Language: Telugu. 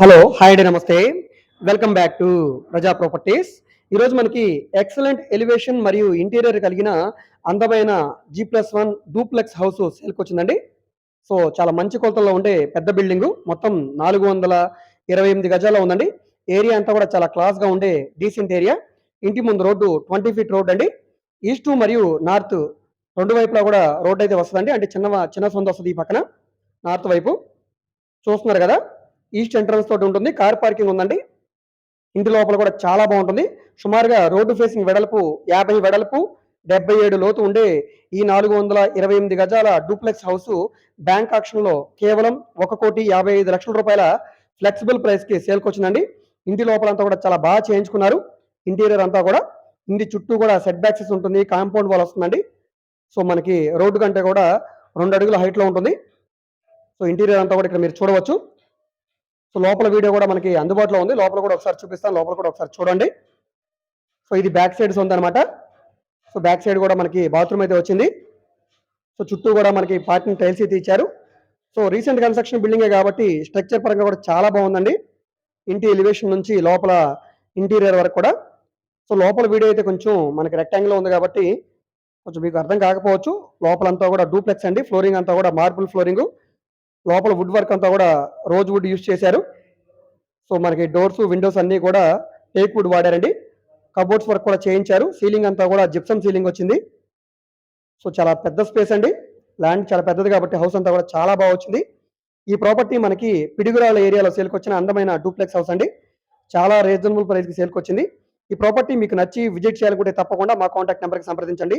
హలో హాయ్ అండి నమస్తే. Welcome back to Praja properties ఈరోజు మనకి ఎక్సలెంట్ ఎలివేషన్ మరియు ఇంటీరియర్ కలిగిన అందమైన G plus one duplex house సేల్కి వచ్చిందండి. సో చాలా మంచి కొలతల్లో ఉండే పెద్ద బిల్డింగ్ మొత్తం నాలుగు వందల ఇరవై ఎనిమిది గజాల్లో ఉందండి. ఏరియా అంతా కూడా చాలా క్లాస్గా ఉండే డీసెంట్ ఏరియా ఇంటి ముందు రోడ్డు ట్వంటీ ఫీట్ రోడ్ అండి. ఈస్ట్ మరియు నార్త్ రెండు వైపులా కూడా రోడ్ అయితే వస్తుందండి. అంటే చిన్న చిన్న సొంత వస్తుంది ఈ పక్కన. నార్త్ వైపు. చూస్తున్నారు కదా? ఈస్ట్ ఎంట్రన్స్ తోటి ఉంటుంది. కార్ పార్కింగ్ ఉందండి. ఇంటి లోపల కూడా చాలా బాగుంటుంది. సుమారుగా రోడ్డు ఫేసింగ్ వెడల్పు యాభై వెడల్పు డెబ్బై ఏడు లోతు ఉండే ఈ నాలుగు వందల ఇరవై ఎనిమిది గజాల డూప్లెక్స్ హౌస్ బ్యాంక్ ఆక్షన్లో కేవలం ఒక కోటి యాభై ఐదు లక్షల రూపాయల ఫ్లెక్సిబుల్ ప్రైస్కి సేల్కొచ్చిందండి. ఇంటి ఇంటి లోపలంతా కూడా చాలా బాగా చేయించుకున్నారు. ఇంటీరియర్ అంతా కూడా ఇంటి చుట్టూ కూడా సెట్ బ్యాక్సెస్ ఉంటుంది. కాంపౌండ్ వాల్ వస్తుందండి. సో మనకి రోడ్డు కంటే కూడా రెండు అడుగుల హైట్లో ఉంటుంది. సో ఇంటీరియర్ అంతా కూడా ఇక్కడ మీరు చూడవచ్చు. సో లోపల వీడియో కూడా మనకి అందుబాటులో ఉంది. లోపల కూడా ఒకసారి చూపిస్తాను. లోపల కూడా ఒకసారి చూడండి. సో ఇది బ్యాక్ సైడ్ ఉందన్నమాట. సో బ్యాక్ సైడ్ కూడా మనకి బాత్రూమ్ అయితే వచ్చింది. సో చుట్టూ కూడా మనకి పార్కింగ్ టైల్స్ అయితే ఇచ్చారు. సో రీసెంట్ కన్స్ట్రక్షన్ బిల్డింగే కాబట్టి స్ట్రక్చర్ పరంగా కూడా చాలా బాగుందండి. ఇంటి ఎలివేషన్ నుంచి లోపల ఇంటీరియర్ వరకు కూడా. సో లోపల వీడియో అయితే కొంచెం మనకి రెక్టాంగిల్ ఉంది కాబట్టి కొంచెం మీకు అర్థం కాకపోవచ్చు. లోపలంతా కూడా డూప్లెక్స్ అండి. ఫ్లోరింగ్ అంతా కూడా మార్బుల్ ఫ్లోరింగ్. లోపల వుడ్ వర్క్ అంతా కూడా రోజ్ వుడ్ యూస్ చేశారు. సో మనకి డోర్స్ విండోస్ అన్నీ కూడా టేక్ వుడ్ వాడారండి. కబోర్డ్స్ వర్క్ కూడా చేయించారు. సీలింగ్ అంతా కూడా జిప్సమ్ సీలింగ్ వచ్చింది. సో చాలా పెద్ద స్పేస్ అండి. ల్యాండ్ చాలా పెద్దది కాబట్టి హౌస్ అంతా కూడా చాలా బాగా వచ్చింది. ఈ ప్రాపర్టీ మనకి పిడుగురాల ఏరియాలో సేల్కి వచ్చిన అందమైన డూప్లెక్స్ హౌస్ అండి. చాలా రీజనబుల్ ప్రైస్కి సేల్కి వచ్చింది. ఈ ప్రాపర్టీ మీకు నచ్చి విజిట్ చేయాలనుకుంటే తప్పకుండా మా కాంటాక్ట్ నెంబర్కి సంప్రదించండి.